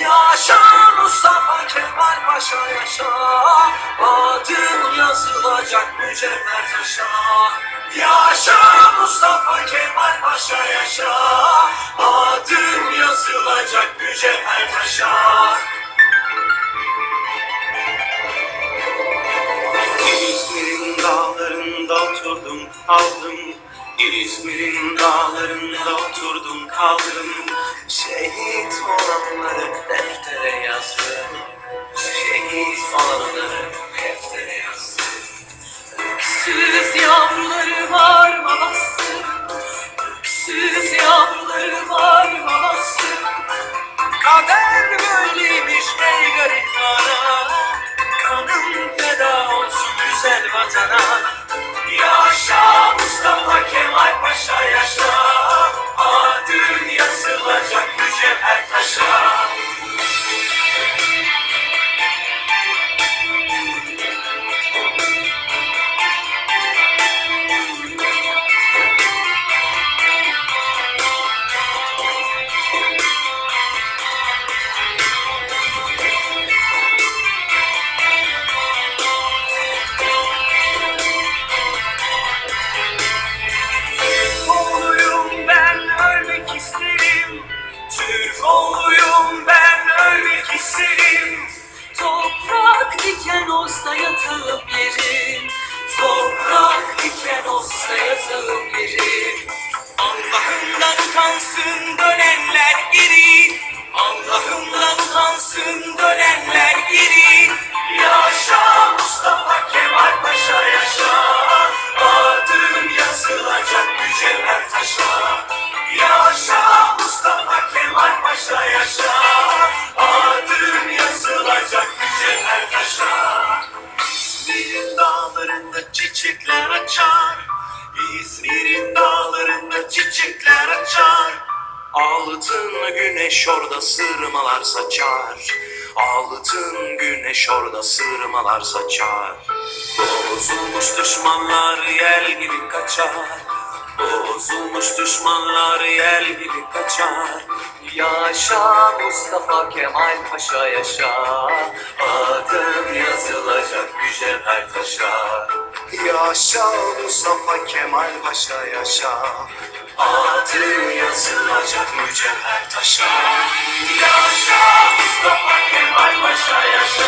Yaşa Mustafa Kemal Paşa yaşa. Adın yazılacak mücevher taşa. Yaşa Mustafa Kemal Paşa yaşa. Adın yazılacak mücevher taşa. İzmir'in dağlarında oturdum kaldım. İzmir'in dağlarında oturdum kaldım. Şehit olanları yatağım yerim Allah'ımdan utansın dönenler geri çiçekler açar. Altın güneş orada sırmalar saçar. Altın güneş orada sırmalar saçar. Bozulmuş düşmanlar yel gibi kaçar. Bozulmuş düşmanlar yel gibi kaçar Yaşa Mustafa Kemal Paşa yaşa. Adın yazılacak mücevher taşa Yaşa Mustafa Kemal Paşa yaşa. Adın yazılacak mücevher taşa Yaşa Mustafa Kemal Paşa yaşa